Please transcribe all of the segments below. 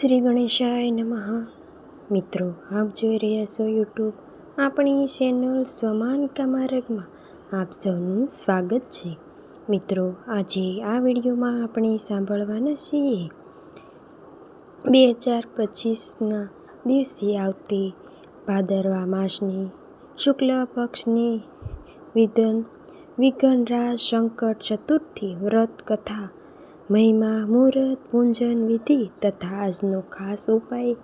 શ્રી ગણેશાય નમઃ. મિત્રો, આપ જોઈ રહ્યા છો યુટ્યુબ આપણી ચેનલ સ્વમાન કમારકમાં આપ સૌનું સ્વાગત છે. મિત્રો, આજે આ વિડીયોમાં આપણે સાંભળવાના છીએ બે હજાર પચીસના દિવસે આવતી ભાદરવા માસની શુક્લ પક્ષની વિધન વિઘનરા સંકટ ચતુર્થી વ્રત કથા મહિમા, મુહૂર્ત, પૂંજન, વિધિ તથા આજનો ખાસ ઉપાય.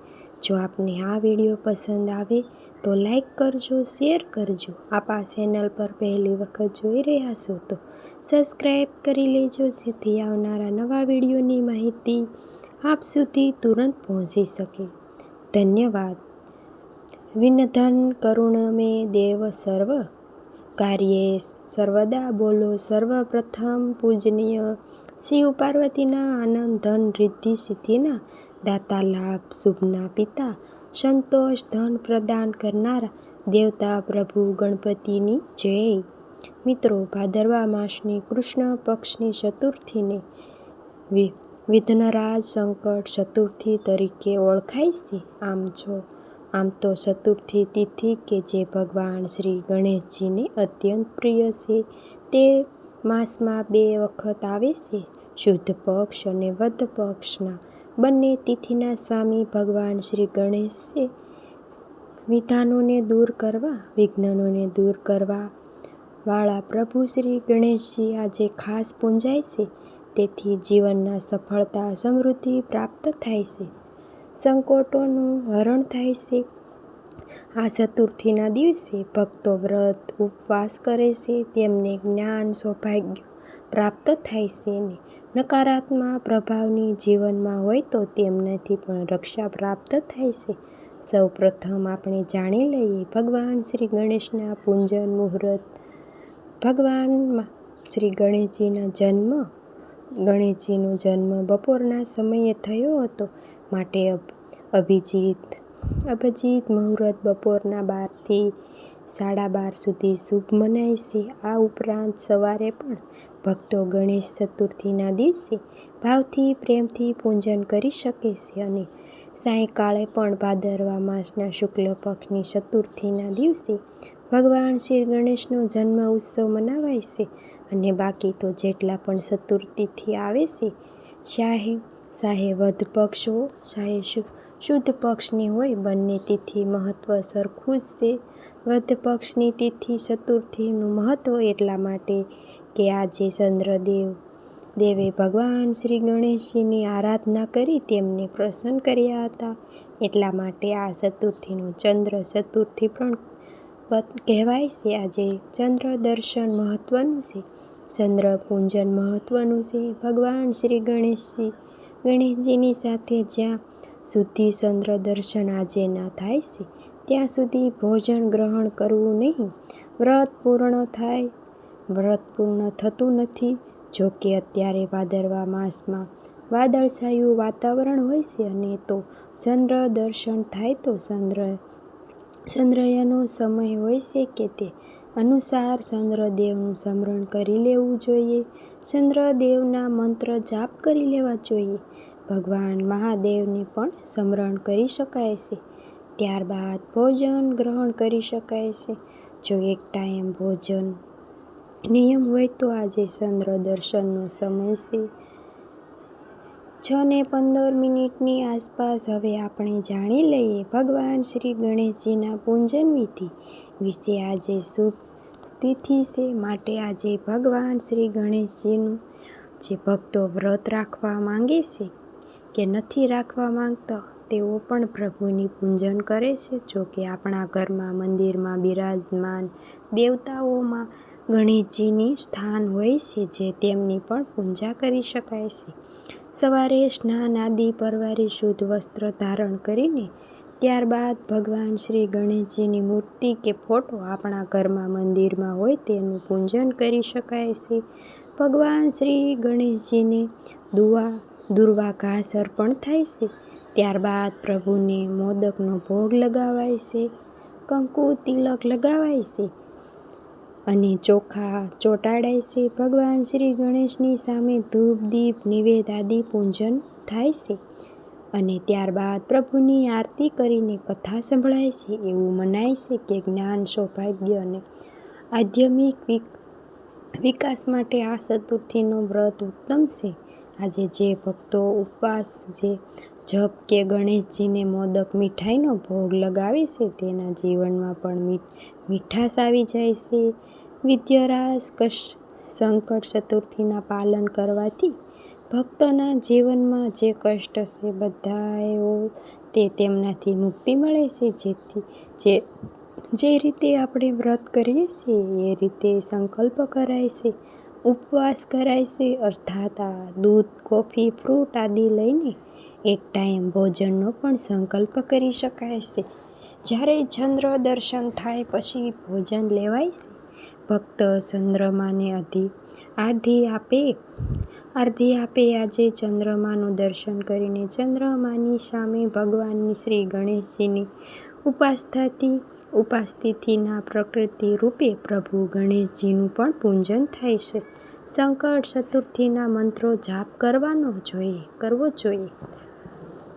જો આપને આ વીડિયો પસંદ આવે તો લાઈક કરજો, શેર કરજો. આપ આ ચેનલ પર પહેલી વખત જોઈ રહ્યા છો તો સબસ્ક્રાઈબ કરી લેજો, જેથી આવનારા નવા વિડીયોની માહિતી આપ સુધી તુરંત પહોંચી શકે. ધન્યવાદ. વિનધન કરુણ મે દેવ સર્વ. કાર્યે સર્વદા બોલો સર્વપ્રથમ પૂજનીય. શિવ પાર્વતીના આનંદ, ધન, રિદ્ધિ, સિદ્ધિના દાતા, લાભ, શુભના પિતા, સંતોષ, ધન પ્રદાન કરનારા દેવતા, પ્રભુ, ગણપતિની જય. મિત્રો, ભાદરવા માસની કૃષ્ણ પક્ષની ચતુર્થીને વિઘ્નરાજ સંકટ ચતુર્થી તરીકે ઓળખાય છે. આમ છો આમ તો ચતુર્થી તિથિ કે જે ભગવાન શ્રી ગણેશજીને અત્યંત પ્રિય છે, તે માસમાં બે વખત આવે છે. શુદ્ધ પક્ષ અને વધ પક્ષના બંને તિથિના સ્વામી ભગવાન શ્રી ગણેશે વિધાનોને દૂર કરવા વિઘ્નોને દૂર કરવા. વાળા પ્રભુ શ્રી ગણેશજી આજે ખાસ પૂંજાય છે, તેથી જીવનના સફળતા સમૃદ્ધિ પ્રાપ્ત થાય છે. સંકોટોનું હરણ થાય છે. આ ચતુર્થીના દિવસે ભક્તો વ્રત, ઉપવાસ કરે છે, તેમને જ્ઞાન, સૌભાગ્ય પ્રાપ્ત થાય છે ને નકારાત્મક પ્રભાવની જીવનમાં હોય તો તેમનાથી પણ રક્ષા પ્રાપ્ત થાય છે. સૌ પ્રથમ આપણે જાણી લઈએ ભગવાન શ્રી ગણેશના પૂજન મુહૂર્ત. ભગવાન શ્રી ગણેશજીના જન્મ, ગણેશજીનો જન્મ બપોરના સમયે થયો હતો. માટે અભિજીત અભિજીત મુહૂર્ત બપોરના બારથી સાડા બાર સુધી શુભ મનાય છે. આ ઉપરાંત સવારે પણ ભક્તો ગણેશ ચતુર્થીના દિવસે ભાવથી પ્રેમથી પૂજન કરી શકે છે અને સાયંકાળે પણ ભાદરવા માસના શુક્લ પક્ષની ચતુર્થીના દિવસે ભગવાન શ્રી ગણેશનો જન્મ ઉત્સવ મનાવાય છે અને બાકી તો જેટલા પણ ચતુર્થીથી આવે છે ચાહે ચાહે વધ પક્ષો ચાહે શુદ્ધ પક્ષની હોય, બંને તિથિ મહત્ત્વ સરખું જ છે વધ પક્ષની તિથિ ચતુર્થીનું મહત્ત્વ એટલા માટે કે આજે ચંદ્રદેવ, દેવે ભગવાન શ્રી ગણેશજીની આરાધના કરી તેમને પ્રસન્ન કર્યા હતા. એટલા માટે આ ચતુર્થીનું ચંદ્ર ચતુર્થી પણ કહેવાય છે. આજે ચંદ્ર દર્શન મહત્ત્વનું છે. ચંદ્ર પૂજન મહત્ત્વનું છે. ભગવાન શ્રી ગણેશજી, ગણેશજીની સાથે જ્યાં સુધી ચંદ્ર દર્શન આજે ના થાય છે. ત્યાં સુધી ભોજન ગ્રહણ કરવું નહીં. વ્રત પૂર્ણ થાય. વ્રત પૂર્ણ થતું નથી. જો કે અત્યારે ભાદરવા માસમાં વાદળછાયું વાતાવરણ હોય છે અને તો ચંદ્ર દર્શન થાય તો ચંદ્ર, ચંદ્રયનો સમય હોય છે કે તે અનુસાર ચંદ્રદેવનું સ્મરણ કરી લેવું જોઈએ. ચંદ્રદેવના મંત્ર જાપ કરી લેવા જોઈએ. ભગવાન મહાદેવને પણ સ્મરણ કરી શકાય છે. ત્યારબાદ ભોજન ગ્રહણ કરી શકાય છે. જો એક ટાઈમ ભોજન નિયમ હોય તો આજે ચંદ્ર દર્શનનો સમય છે. છ ને પંદર મિનિટની આસપાસ હવે આપણે જાણી લઈએ ભગવાન શ્રી ગણેશજીના પૂજન વિધિ વિશે આજે શુભ સ્થિતિ છે માટે આજે ભગવાન શ્રી ગણેશજીનું જે ભક્તો વ્રત રાખવા માંગે છે કે નથી રાખવા માંગતા, તેઓ પણ પ્રભુની પૂજન કરે છે. જો કે આપણા ઘરમાં, મંદિરમાં બિરાજમાન દેવતાઓમાં ગણેશજીની સ્થાન હોય છે, જે તેમની પણ પૂજા કરી શકાય છે. સવારે સ્નાન આદિ પરવારે શુદ્ધ વસ્ત્ર ધારણ કરીને, ત્યારબાદ ભગવાન શ્રી ગણેશજીની મૂર્તિ કે ફોટો આપણા ઘરમાં, મંદિરમાં હોય તેનું પૂજન કરી શકાય છે. ભગવાન શ્રી ગણેશજીને દુવા દુર્વા અર્પણ થાય છે. ત્યારબાદ પ્રભુને મોદકનો ભોગ લગાવાય છે. કંકુ તિલક લગાવાય છે અને ચોખા ચોંટાડાય છે. ભગવાન શ્રી ગણેશની સામે ધૂપ, દીપ, નિવેદ આદિ પૂજન થાય છે અને ત્યારબાદ પ્રભુની આરતી કરીને કથા સંભળાય છે. એવું મનાય છે કે જ્ઞાન, સૌભાગ્ય અને આધ્યાત્મિક વિકાસ માટે આ ચતુર્થીનો વ્રત ઉત્તમ છે. આજે જે ભક્તો ઉપવાસ, જે જપ કે ગણેશજીને મોદક મીઠાઈનો ભોગ લગાવે છે, તેના જીવનમાં પણ મીઠાશ આવી જાય છે. વિદ્યારાજ સંકટ ચતુર્થીના પાલન કરવાથી ભક્તોના જીવનમાં જે કષ્ટ છે બધાઓ તે તેમનાથી મુક્તિ મળે છે. જેથી, જે જે રીતે આપણે વ્રત કરીએ છીએ, એ રીતે સંકલ્પ કરાય છે. ઉપવાસ કરાય છે, અર્થાત આ દૂધ, કોફી, ફ્રૂટ આદિ લઈને એક ટાઈમ ભોજનનો પણ સંકલ્પ કરી શકાય છે. જ્યારે ચંદ્ર દર્શન થાય પછી ભોજન લેવાય છે, ભક્ત ચંદ્રમાને અધી આરતી આપે. અર્ધી આપે આજે ચંદ્રમાનું દર્શન કરીને ચંદ્રમાની સામે ભગવાનની શ્રી ગણેશજીની ઉપાસનાથી ઉપાસ્થિતિના પ્રકૃતિ રૂપે પ્રભુ ગણેશજીનું પણ પૂજન થાય છે. સંકટ ચતુર્થીના મંત્રો જાપ કરવાનો જોઈએ, કરવો જોઈએ.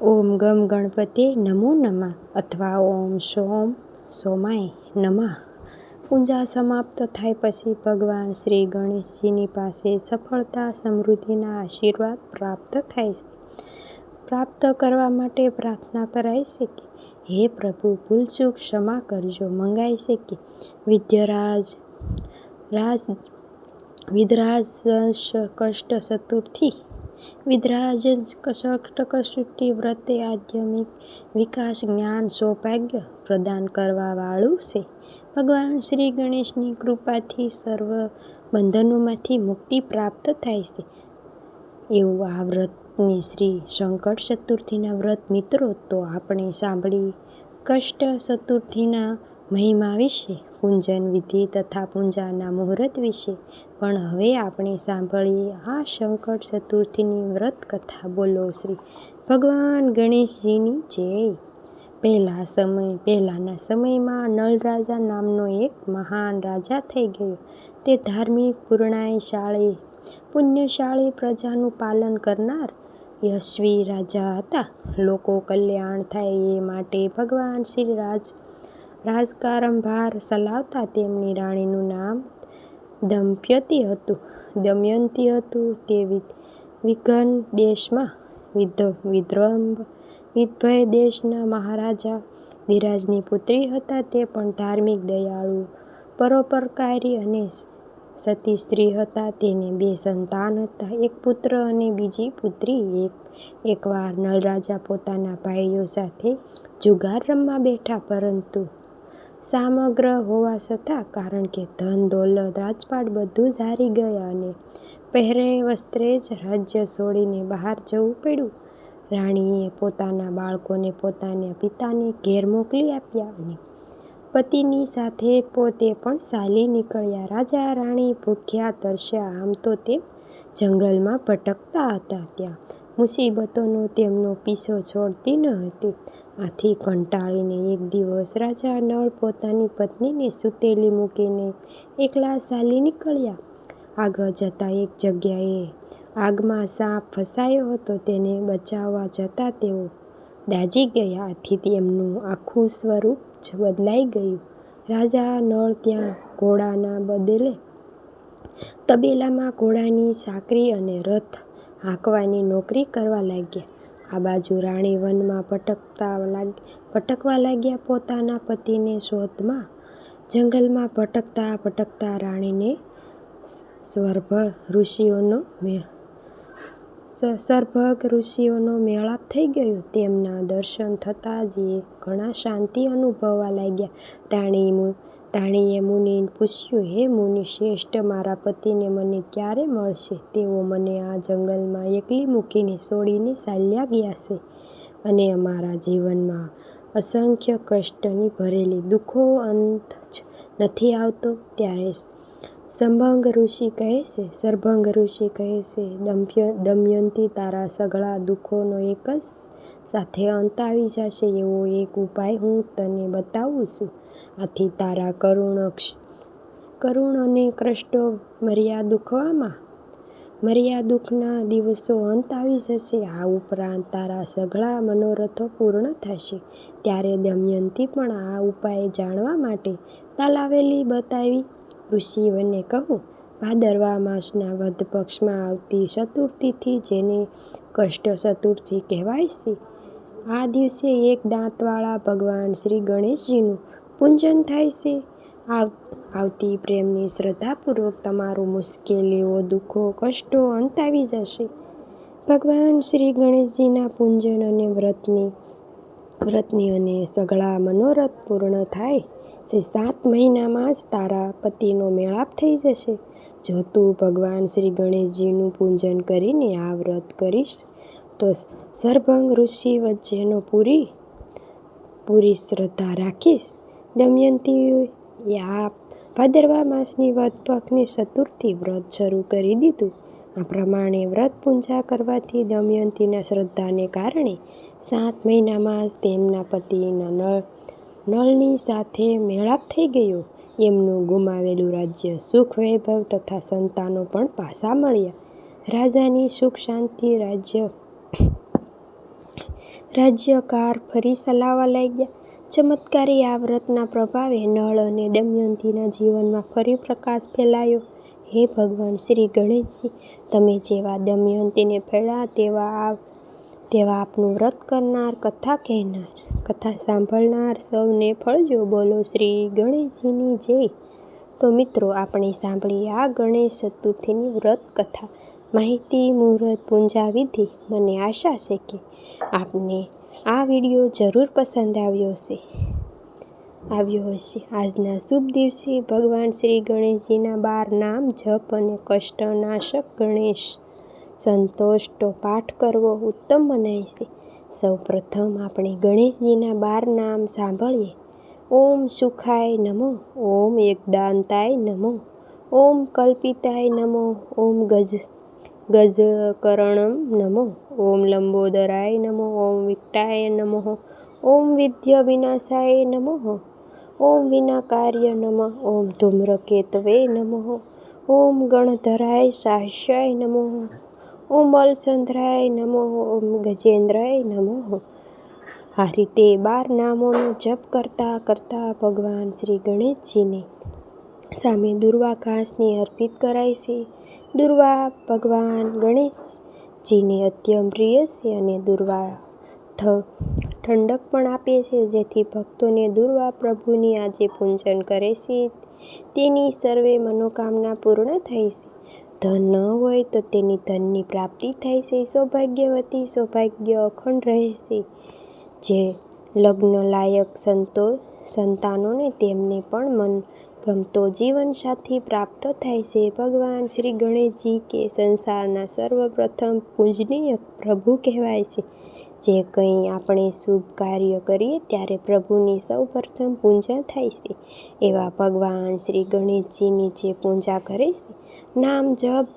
ઓમ ગમ ગણપતે નમો નમઃ અથવા ઓમ સોમ, સોમાય નમઃ. પૂજા સમાપ્ત થાય પછી ભગવાન શ્રી ગણેશજીની પાસે સફળતા, સમૃદ્ધિના આશીર્વાદ પ્રાપ્ત થાય છે. પ્રાપ્ત કરવા માટે પ્રાર્થના કરાય છે કે, હે પ્રભુ, ભૂલચૂક ક્ષમા કરજો મંગાઈ છે કે. વિદ્યરાજ, રાજ વિદ્રાજ કષ્ટ ચતુર્થી વિદ્રાજ કષ્ટ કષ્ટી વ્રતે આધ્યાત્મિક વિકાસ જ્ઞાન સૌભાગ્ય પ્રદાન કરવાવાળું છે ભગવાન શ્રી ગણેશની કૃપાથી સર્વ બંધનોમાંથી મુક્તિ પ્રાપ્ત થાય છે। એવું આ વ્રતની શ્રી સંકટ ચતુર્થીના વ્રત મિત્રો, તો આપણે સાંભળી કષ્ટ ચતુર્થીના મહિમા વિશે, પૂજન વિધિ તથા પૂજાના મુહૂર્ત વિશે. પણ હવે આપણે સાંભળીએ આ સંકટ ચતુર્થીની વ્રત કથા બોલો શ્રી ભગવાન ગણેશજીની જય. પહેલા સમય, પહેલાંના સમયમાં નળરાજા નામનો એક મહાન રાજા થઈ ગયો. તે ધાર્મિક પૂર્ણાયશાળી પુણ્યશાળી પ્રજાનું પાલન કરનાર યશવી રાજા હતા. લોકો કલ્યાણ થાય એ માટે ભગવાન શ્રી રાજ રાજકારભાર ચલાવતા તેમની રાણીનું નામ દમયંતી હતું. દમયંતી હતું તે વિઘન દેશમાં વિદર્ભ વિદર્ભ દેશના મહારાજા. ધીરાજની પુત્રી હતા તે પણ ધાર્મિક દયાળુ, પરોપકારી અને સતી સ્ત્રી હતા. તેને બે સંતાન હતા, એક પુત્ર અને બીજી પુત્રી. એક, એકવાર નળરાજા પોતાના ભાઈઓ સાથે જુગાર રમવા બેઠા, પરંતુ સામગ્ર હોવા છતાં, કારણ કે ધન, દોલત, રાજપાટ બધું જ હારી ગયા અને પહેરે વસ્ત્રે જ રાજ્ય છોડીને બહાર જવું પડ્યું. રાણીએ પોતાના બાળકોને પોતાના પિતાને ઘેર મોકલી આપ્યા અને પતિની સાથે પોતે પણ ચાલી નીકળ્યા. રાજા રાણી ભૂખ્યા તરસ્યા, આમ તો તે જંગલમાં ભટકતા હતા ત્યાં. મુસીબતોનો તેમનો પીછો છોડતી ન હતી. આથી કંટાળીને એક દિવસ રાજા નળ પોતાની પત્નીને સૂતેલી મૂકીને એકલા ચાલી નીકળ્યા. આગળ જતાં એક જગ્યાએ આગમાં સાપ ફસાયો હતો, તેને બચાવવા જતાં તેઓ દાજી ગયા. આથી તેમનું આખું સ્વરૂપ જ બદલાઈ ગયું. રાજા નળ ત્યાં ઘોડાના બદલે તબેલામાં ઘોડાની સાકરી અને રથ હાંકવાની નોકરી કરવા લાગ્યા. આ બાજુ રાણી વનમાં ભટકતા ભટકવા લાગ્યા પોતાના પતિની શોધમાં. જંગલમાં ભટકતા ભટકતા રાણીને સર્ભગ ઋષિઓનો મેળાપ થઈ ગયો. તેમના દર્શન થતાં જ એ ઘણા શાંતિ અનુભવવા લાગ્યા. રાણી રાણીએ મુનિને પૂછ્યું, હે મુનિ, શ્રેષ્ઠ મારા પતિને મને ક્યારે મળશે? તેઓ મને આ જંગલમાં એકલી મૂકીને છોડીને ચાલ્યા ગયા છે અને અમારા જીવનમાં અસંખ્ય કષ્ટની ભરેલી દુઃખો અંત જ નથી આવતો. ત્યારે સર્ભંગ ઋષિ કહે છે, સર્ભંગ ઋષિ કહે છે દમયંતી તારા સઘળા દુઃખોનો એક જ સાથે અંત આવી જશે, એવો એક ઉપાય હું તને બતાવું છું. આથી તારા કરુણ કરુણ અને કષ્ટો મર્યા દુઃખમાં મર્યા દુઃખના દિવસો અંત આવી જશે, આ ઉપરાંત તારા સઘળા મનોરથો પૂર્ણ થશે. ત્યારે દમયંતી પણ આ ઉપાય જાણવા માટે તાલાવેલી બતાવી ઋષિવને કહું, ભાદરવા માસના વધ પક્ષમાં આવતી ચતુર્થીથી જેને કષ્ટ ચતુર્થી કહેવાય છે, આ દિવસે એક દાંતવાળા ભગવાન શ્રી ગણેશજીનું પૂજન થાય છે. આવતી પ્રેમની શ્રદ્ધાપૂર્વક તમારું મુશ્કેલીઓ, દુઃખો, કષ્ટો અંત આવી જશે. ભગવાન શ્રી ગણેશજીના પૂજન અને વ્રતની વ્રતની અને સઘળા મનોરથ પૂર્ણ થાય. છે સાત મહિનામાં જ તારા પતિનો મેળાપ થઈ જશે. જો તું ભગવાન શ્રી ગણેશજીનું પૂજન કરીને આ વ્રત કરીશ, તો સરભંગ ઋષિ વચ્ચેનો પૂરી પૂરી શ્રદ્ધા રાખીશ. દમયંતીએ આ ભાદરવા માસની વધ પક્ષની ચતુર્થી વ્રત શરૂ કરી દીધું. આ પ્રમાણે વ્રત પૂજા કરવાથી દમયંતીના શ્રદ્ધાને કારણે સાત મહિનામાં જ તેમના પતિના નળ નળની સાથે મેળાપ થઈ ગયો. એમનું ગુમાવેલું રાજ્ય સુખ વૈભવ તથા સંતાનો પણ પાછા મળ્યા. રાજાની સુખ શાંતિ રાજ્ય રાજ્યકાર ફરી ચલાવવા લાગ્યા. ચમત્કારી આ વ્રતના પ્રભાવે નળ અને દમયંતીના જીવનમાં ફરી પ્રકાશ ફેલાયો. હે ભગવાન શ્રી ગણેશજી, તમે જેવા દમયંતીને ફેળા તેવા તેવા આપનું વ્રત કરનાર કથા કહેનાર કથા સાંભળનાર સૌને ફળજો બોલો શ્રી ગણેશજીની જય. તો મિત્રો, આપણે સાંભળી આ ગણેશ ચતુર્થીની વ્રત કથા. માહિતી, મુહૂર્ત, પૂંજા, વિધિ. મને આશા છે કે આપને આ વીડિયો જરૂર પસંદ આવ્યો હશે. આવ્યો હશે. આજના શુભ દિવસે ભગવાન શ્રી ગણેશજીના બાર નામ જપ અને કષ્ટનાશક ગણેશ સંતોષ તો પાઠ કરવો ઉત્તમ મનાય છે. સૌ પ્રથમ આપણે ગણેશજીના બાર નામ સાંભળીએ. ઓમ સુખાય નમો, ઓમ એકદાંતાય નમો, ઓમ કલ્પિતાય નમો, ઓમ ગજ, ગજકરણમ નમો, ઓમ લંબોદરાય નમો, ઓમ વિકટાય નમઃ, ઓમ વિદ્ય વિનાશાય નમઃ, ઓમ વિનાકાર્ય નમઃ, ઓમ ધૂમ્રકેતવે નમઃ, ઓમ ગણધરાય સાહસ્યાય નમઃ નમો નમઃ ઓમ ગજેન્દ્રાય નમો આ રીતે બાર નામોનો જપ કરતાં કરતાં ભગવાન શ્રી ગણેશજીને સામે દુર્વા ઘાસની અર્પિત કરાય છે. દુર્વા ભગવાન ગણેશજીને અત્યંત પ્રિય છે અને દુર્વા ઠંડક પણ આપે છે. જેથી ભક્તોને દુર્વા પ્રભુની આજે પૂજન કરે છે. તેની સર્વે મનોકામના પૂર્ણ થઈ છે. ધન ન હોય તો તેની ધનની પ્રાપ્તિ થાય છે. સૌભાગ્યવતી સૌભાગ્ય અખંડ રહેશે. જે લગ્ન લાયક સંતો સંતાનોને તેમને પણ મન ગમતો જીવનસાથી પ્રાપ્ત થાય છે. ભગવાન શ્રી ગણેશજી કે સંસારના સર્વપ્રથમ પૂજનીય પ્રભુ કહેવાય છે. જે કંઈ આપણે શુભ કાર્ય કરીએ ત્યારે પ્રભુની સૌ પ્રથમ પૂજા થાય છે. એવા ભગવાન શ્રી ગણેશજીની જે પૂજા કરે છે, નામ જપ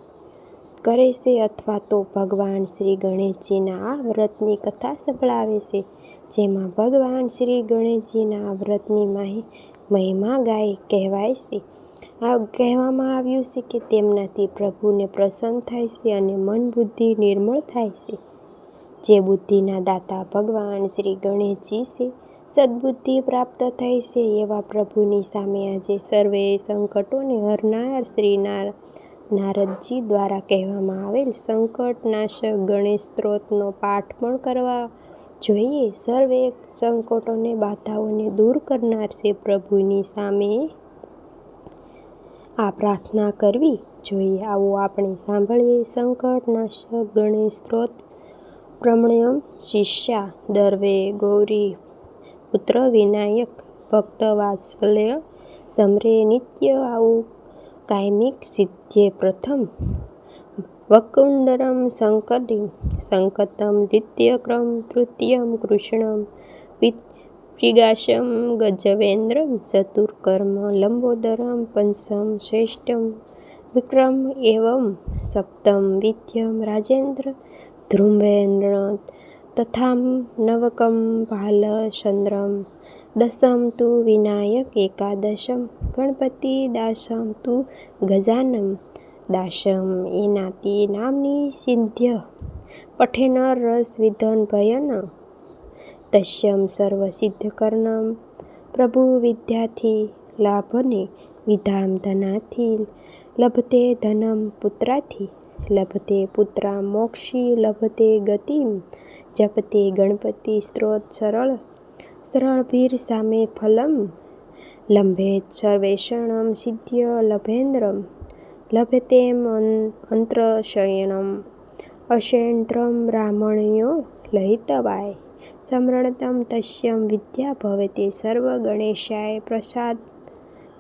કરે છે અથવા તો ભગવાન શ્રી ગણેશજીના આ વ્રતની કથા સંભળાવે છે, જેમાં ભગવાન શ્રી ગણેશજીના આ વ્રતની માહી મહિમા ગાય કહેવાય છે. આ કહેવામાં આવ્યું છે કે તેમનાથી પ્રભુને પ્રસન્ન થાય છે અને મન બુદ્ધિ નિર્મળ થાય છે. જે બુદ્ધિના દાતા ભગવાન શ્રી ગણેશજી છે, સદબુદ્ધિ પ્રાપ્ત થઈ છે એવા પ્રભુની સામે આજે સર્વે સંકટોને હરનાર શ્રી નારદજી દ્વારા કહેવામાં આવેલ સંકટનાશક ગણેશ સ્ત્રોતનો પાઠ પણ કરવા જોઈએ. સર્વે સંકટોને, બાધાઓને દૂર કરનાર છે પ્રભુની સામે આ પ્રાર્થના કરવી જોઈએ. આવું આપણે સાંભળીએ સંકટનાશક ગણેશ સ્ત્રોત પ્રમણ્યમ શિષ્યા દર્વે ગૌરી પુત્ર વિનાયક ભક્ત વાત્સલ્ય સમરે નિત્ય આવું કાયમિક સિદ્ધ્યે પ્રથમ વકુંડરમ સંકટિમ સંકતમ દ્વિતીયક્રમ તૃતીયમ કૃષ્ણમ પ્રિગાશમ ગજવેન્દ્રમ ચતુર્કર્મ લંબોદરમ પંચમ શ્રેષ્ઠમ વિક્રમ એવમ સપ્તમ વિદ્યમ રાજેન્દ્ર ધ્રુવેન્દ્ર તથામ નવકમ ભાલચંદ્રમ દશમ તુ વિનાયક એકાદશમ ગણપતિ દાસમ તુ ગજાનમ દાશમ એનાતિ નામની સિદ્ધ્ય પઠેન રસ વિધન ભયન તસ્યમ સર્વ સિદ્ધકર્ણમ પ્રભુ વિદ્યાથી લાભને વિધામ ધનાથી લભતે ધનમ પુત્રાથી લભતે પુત્રા મોક્ષી લભતે ગતિમ જપતે ગણપતિ સ્ત્રોત સરળ સરળ ભીર સામે ફલમ લંભેત સર્વેષણમ સિદ્ધ્ય લભેન્દ્રમ લભતેમ અંતરશયનમ અશેન્દ્રમ બ્રાહ્મણ્યો લહિતવાય, સમરણતમ તસ્યમ વિદ્યા ભવતે સર્વ ગણેશાય પ્રસાદ,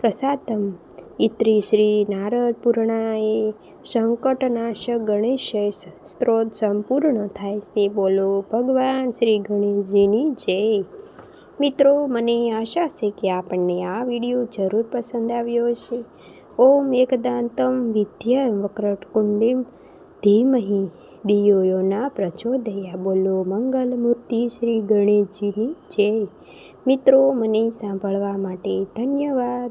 પ્રસાદમ ઇત્રી શ્રી નારદ પૂર્ણાએ સંકટનાશક ગણેશ સ્ત્રોત સંપૂર્ણ થાય છે બોલો ભગવાન શ્રી ગણેશજીની જય. મિત્રો, મને આશા છે કે આપણને આ વીડિયો જરૂર પસંદ આવ્યો હશે. ઓમ એકદાંતમ વિદ્યા વક્રટુંડીમ ધીમહિ દિયો યોના પ્રચોદયા. બોલો મંગલ મૂર્તિ શ્રી ગણેશજીની જય. મિત્રો, મને સાંભળવા માટે ધન્યવાદ.